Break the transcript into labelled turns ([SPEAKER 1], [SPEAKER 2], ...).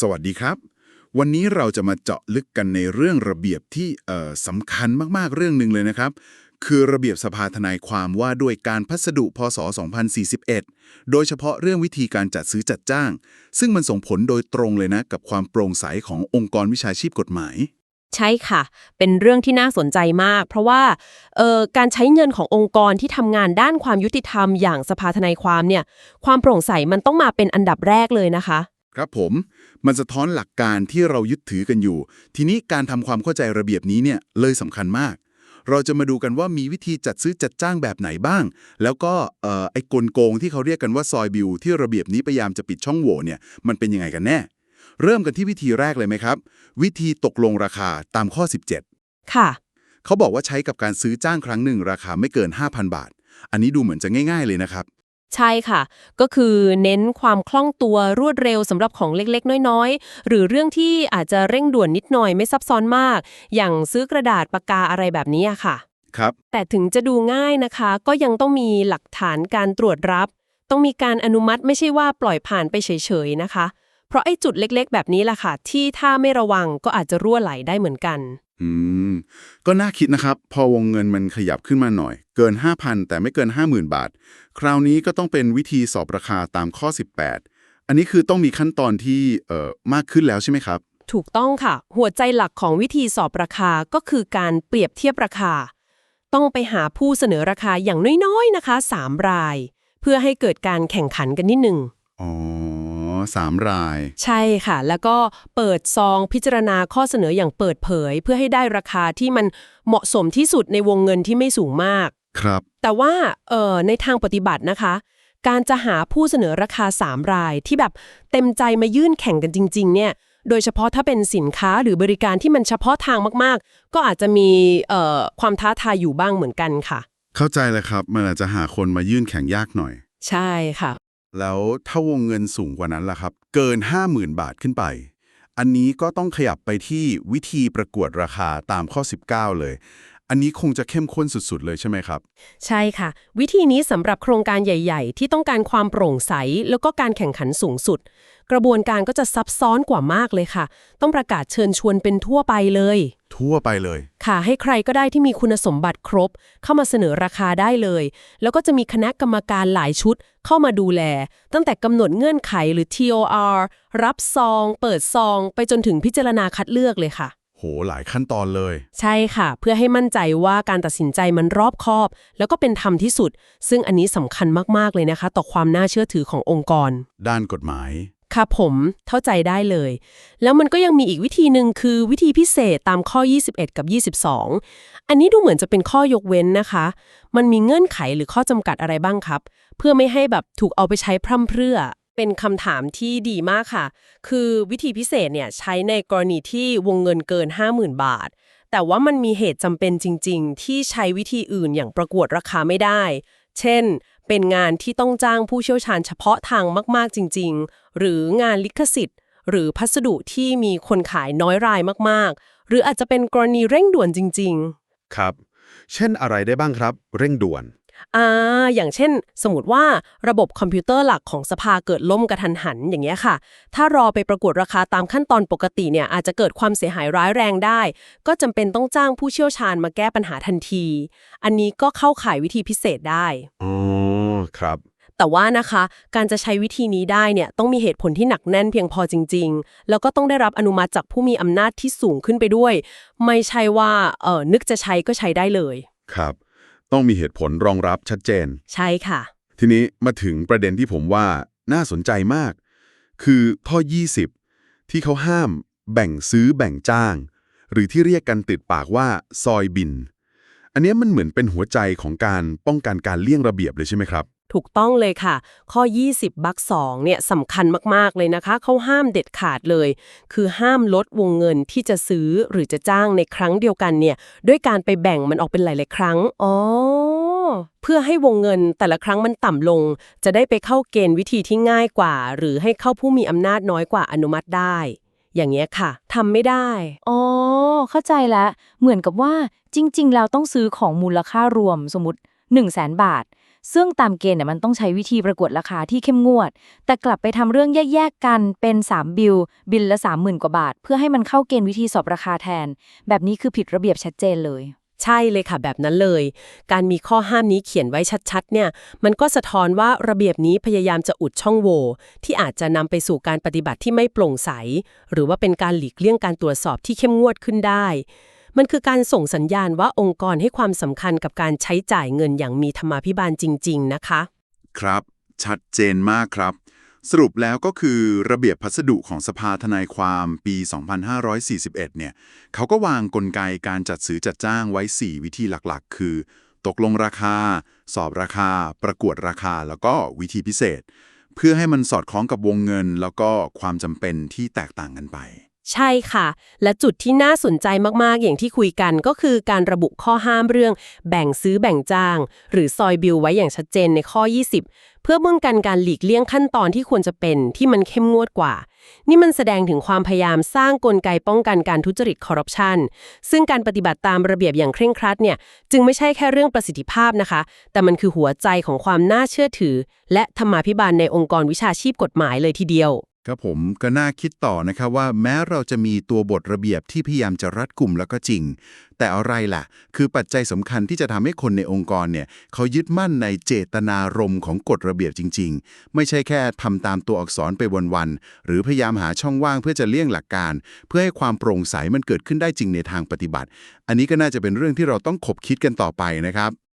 [SPEAKER 1] สวัสดีครับ วันนี้เราจะมาเจาะลึกกันในเรื่องระเบียบที่สำคัญมากๆเรื่องหนึ่งเลยนะครับ คือระเบียบสภาทนายความว่าด้วยการพัสดุพศ 2041 โดยเฉพาะเรื่องวิธีการจัดซื้อจัดจ้าง ซึ่งมันส่งผลโดยตรงเลยนะ กับความโปร่งใสขององค์กรวิชาชีพกฎหมาย
[SPEAKER 2] ใช่ค่ะ เป็นเรื่องที่น่าสนใจมาก เพราะว่าการใช้เงินขององค์กรที่ทำงานด้านความยุติธรรมอย่างสภาทนายความเนี่ย ความโปร่งใสมันต้องมาเป็นอันดับแรกเลยนะคะ
[SPEAKER 1] ครับผมมันสะท้อนหลักการที่เรายึดถือกันอยู่ ทีนี้การทำความเข้าใจระเบียบนี้เนี่ยเลยสำคัญมาก เราจะมาดูกันว่ามีวิธีจัดซื้อจัดจ้างแบบไหนบ้าง แล้วก็เอ่อไอ้กลโกงที่เขาเรียกกันว่าซอยบิวที่ระเบียบนี้พยายามจะปิดช่องโหว่เนี่ยมันเป็นยังไงกันแน่ เริ่มกันที่วิธีแรกเลยไหมครับ วิธีตกลงราคาตามข้อ 17
[SPEAKER 2] ค่ะ
[SPEAKER 1] เขาบอกว่าใช้กับการซื้อจ้างครั้งหนึ่งราคาไม่เกิน 5,000 บาท อันนี้ดูเหมือนจะง่าย ๆเลยนะครับ
[SPEAKER 2] ใช่ค่ะ ก็คือเน้นความคล่องตัวรวดเร็วสำหรับของเล็กๆ น้อยๆ หรือเรื่องที่อาจจะเร่งด่วนนิดหน่อยไม่ซับซ้อนมาก อย่างซื้อกระดาษปากกาอะไรแบบนี้อะค่ะ
[SPEAKER 1] ครับ
[SPEAKER 2] แต่ถึงจะดูง่ายนะคะ ก็ยังต้องมีหลักฐานการตรวจรับ ต้องมีการอนุมัติไม่ใช่ว่าปล่อยผ่านไปเฉยๆนะคะ เพราะไอ้จุดเล็กๆ แบบนี้ล่ะค่ะ ที่ถ้าไม่ระวังก็อาจจะรั่วไหลได้เหมือนกัน
[SPEAKER 1] อืม ก็น่าคิดนะครับ พอวงเงินมันขยับขึ้นมาหน่อย เกิน 5,000 แต่ไม่เกิน 50,000 บาท คราวนี้ก็ต้องเป็นวิธีสอบราคาตามข้อ 18 อันนี้คือต้องมีขั้นตอนที่เอ่อมากขึ้นแล้วใช่ไหมครับ
[SPEAKER 2] ถูกต้องค่ะ หัวใจหลักของวิธีสอบราคาก็คือการเปรียบเทียบราคา ต้องไปหาผู้เสนอราคาอย่างน้อยๆนะคะ 3 ราย เพื่อให้เกิดการแข่งขันกันนิดหนึ่ง
[SPEAKER 1] อ๋อ สามราย
[SPEAKER 2] ใช่ค่ะ แล้วก็เปิดซองพิจารณาข้อเสนออย่างเปิดเผย เพื่อให้ได้ราคาที่มันเหมาะสมที่สุดในวงเงินที่ไม่สูงมาก
[SPEAKER 1] ครับ
[SPEAKER 2] แต่ว่าเอ่อในทางปฏิบัตินะคะ การจะหาผู้เสนอราคา 3 รายที่แบบเต็มใจมายื่นแข่งกันจริง ๆ เนี่ยโดยเฉพาะถ้าเป็นสินค้าหรือบริการที่มันเฉพาะทางมากๆ ก็อาจจะมีเอ่อความท้าทายอยู่บ้างเหมือนกันค่ะ
[SPEAKER 1] เข้าใจเลยครับ มันอาจจะหาคนมายื่นแข่งยากหน่อย
[SPEAKER 2] ใช่ค่ะ
[SPEAKER 1] แล้วถ้าวงเงินสูงกว่านั้นล่ะครับ เกิน 50,000 บาทขึ้นไป อันนี้ก็ต้องขยับไปที่วิธีประกวดราคาตามข้อ 19 เลย อันนี้คงจะเข้มข้นสุด ๆ เลยใช่ไหมครับ
[SPEAKER 2] ใช่ค่ะ วิธีนี้สำหรับโครงการใหญ่ ๆ ที่ต้องการความโปร่งใส แล้วก็การแข่งขันสูงสุด กระบวนการก็จะซับซ้อนกว่ามากเลยค่ะ ต้องประกาศเชิญชวนเป็นทั่วไปเลย
[SPEAKER 1] ทั่วไปเลย
[SPEAKER 2] ค่ะ ให้ใครก็ได้ที่มีคุณสมบัติครบ เข้ามาเสนอราคาได้เลย แล้วก็จะมีคณะกรรมการหลายชุด เข้ามาดูแล ตั้งแต่กำหนดเงื่อนไขหรือ TOR รับซอง เปิดซอง ไปจนถึงพิจารณาคัดเลือกเลยค่ะ
[SPEAKER 1] โหหลายขั้นตอนเลย
[SPEAKER 2] ใช่ค่ะ เพื่อให้มั่นใจว่าการตัดสินใจมันรอบคอบ แล้วก็เป็นธรรมที่สุด ซึ่งอันนี้สำคัญมากๆเลยนะคะ ต่อความน่าเชื่อถือขององค์กร
[SPEAKER 1] ด้านกฎหมาย
[SPEAKER 2] ค่ะผมเข้าใจได้เลย แล้วมันก็ยังมีอีกวิธีหนึ่งคือวิธีพิเศษตามข้อ 21 กับ 22 อันนี้ดูเหมือนจะเป็นข้อยกเว้นนะคะ มันมีเงื่อนไขหรือข้อจำกัดอะไรบ้างครับ เพื่อไม่ให้แบบถูกเอาไปใช้พร่ำเพรื่อ เป็นคำถามที่ดีมากค่ะ คือวิธีพิเศษเนี่ยใช้ในกรณีที่วงเงินเกิน 50,000 บาท แต่ว่ามันมีเหตุจำเป็นจริง ๆ ที่ใช้วิธีอื่นอย่างประกวดราคาไม่ได้ เช่น เป็นงานที่ต้องจ้างผู้เชี่ยวชาญเฉพาะทางมาก ๆ จริง ๆ หรืองานลิขสิทธิ์ หรือพัสดุที่มีคนขายน้อยรายมาก ๆ หรืออาจจะเป็นกรณีเร่งด่วนจริง ๆ
[SPEAKER 3] ครับ เช่นอะไรได้บ้างครับ เร่งด่วน
[SPEAKER 2] อ่าอย่างเช่น สมมติว่าระบบคอมพิวเตอร์หลักของสภาเกิดล่มกระทันหันอย่างเงี้ยค่ะ ถ้ารอไปประกวดราคาตามขั้นตอนปกติเนี่ยอาจจะเกิดความเสียหายร้ายแรงได้ ก็จำเป็นต้องจ้างผู้เชี่ยวชาญมาแก้ปัญหาทันที อันนี้ก็เข้าข่ายวิธีพิเศษได้
[SPEAKER 3] อ๋อครับ
[SPEAKER 2] แต่ว่านะคะ การจะใช้วิธีนี้ได้เนี่ยต้องมีเหตุผลที่หนักแน่นเพียงพอจริง ๆ แล้วก็ต้องได้รับอนุมัติจากผู้มีอำนาจที่สูงขึ้นไปด้วย ไม่ใช่ว่าเออนึกจะใช้ก็ใช้ได้เลย
[SPEAKER 1] ครับ ต้องมีเหตุผลรองรับชัดเจน
[SPEAKER 2] ใช่ค่ะ
[SPEAKER 1] ทีนี้มาถึงประเด็นที่ผมว่าน่าสนใจมาก คือข้อ 20 ที่เขาห้าม แบ่งซื้อแบ่งจ้าง หรือที่เรียกกันติดปากว่าซอยบิน อันเนี้ยมันเหมือนเป็นหัวใจของการป้องกันการเลี่ยงระเบียบเลยใช่ไหมครับ
[SPEAKER 2] ถูกต้องเลยค่ะ ข้อ 20บัก2เนี่ยสำคัญมาก ๆ เลยนะคะ เขาห้ามเด็ดขาดเลย คือห้ามลดวงเงินที่จะซื้อหรือจะจ้างในครั้งเดียวกันเนี่ย ด้วยการไปแบ่งมันออกเป็นหลาย ๆ ครั้ง อ๋อ เพื่อให้วงเงินแต่ละครั้งมันต่ำลง จะได้ไปเข้าเกณฑ์วิธีที่ง่ายกว่า หรือให้เข้าผู้มีอำนาจน้อยกว่าอนุมัติได้ อย่างเงี้ยค่ะทำไม่ได้
[SPEAKER 4] อ๋อ เข้าใจแล้วเหมือนกับว่าจริง ๆ แล้วต้องซื้อของมูลค่ารวมสมมติ 1 0 0 0 0แบาท ซึ่งตามเกณฑ์เนี่ยมันต้องใช้วิธีประกวดราคาที่เข้มงวด แต่กลับไปทำเรื่องแยกๆกันเป็น 3 บิล บิลละ 30,000 กว่าบาท เพื่อให้มันเข้าเกณฑ์วิธีสอบราคาแทน แบบนี้คือผิดระเบียบชัดเจนเลย
[SPEAKER 2] ใช่เลยค่ะแบบนั้นเลย การมีข้อห้ามนี้เขียนไว้ชัดๆ เนี่ย มันก็สะท้อนว่าระเบียบนี้พยายามจะอุดช่องโหว่ที่อาจจะนำไปสู่การปฏิบัติที่ไม่โปร่งใส หรือว่าเป็นการหลีกเลี่ยงการตรวจสอบที่เข้มงวดขึ้นได้ มันคือการส่งสัญญาณว่าองค์กรให้ความสำคัญกับการใช้จ่ายเงินอย่างมีธรรมาภิบาลจริง ๆ นะคะ
[SPEAKER 1] ครับ ชัดเจนมากครับ สรุปแล้วก็คือระเบียบพัสดุของสภาทนายความปี 2541 เนี่ยเขาก็วางกลไกการจัดซื้อจัดจ้างไว้ 4 วิธีหลักๆ คือ ตกลงราคา สอบราคา ประกวดราคา แล้วก็วิธีพิเศษ เพื่อให้มันสอดคล้องกับวงเงิน แล้วก็ความจำเป็นที่แตกต่างกันไป
[SPEAKER 2] ใช่ค่ะ และจุดที่น่าสนใจมาก ๆ อย่างที่คุยกันก็คือการระบุข้อห้ามเรื่อง แบ่งซื้อแบ่งจ้าง หรือซอยบิลไว้อย่างชัดเจนในข้อ 20 เพื่อป้องกันการหลีกเลี่ยงขั้นตอนที่ควรจะเป็นที่มันเข้มงวดกว่า นี่มันแสดงถึงความพยายามสร้างกลไกป้องกันการทุจริตคอร์รัปชันซึ่งการปฏิบัติตามระเบียบอย่างเคร่งครัดเนี่ยจึงไม่ใช่แค่เรื่องประสิทธิภาพนะคะ แต่มันคือหัวใจของความน่าเชื่อถือ และธรรมาภิบาลในองค์กรวิชาชีพกฎหมายเลยทีเดียว
[SPEAKER 1] ครับผมก็น่าคิดต่อนะครับว่าแม้เราจะมีตัวบทระเบียบที่พยายามจะรัดกลุ่มแล้วก็จริง แต่อะไรล่ะ คือปัจจัยสำคัญที่จะทำให้คนในองค์กรเนี่ยเขายึดมั่นในเจตนารมณ์ของกฎระเบียบจริง ๆ ไม่ใช่แค่ทำตามตัวอักษรไปวันๆหรือพยายามหาช่องว่างเพื่อจะเลี่ยงหลักการ เพื่อให้ความโปร่งใสมันเกิดขึ้นได้จริงในทางปฏิบัติ อันนี้ก็น่าจะเป็นเรื่องที่เราต้องขบคิดกันต่อไปนะครับ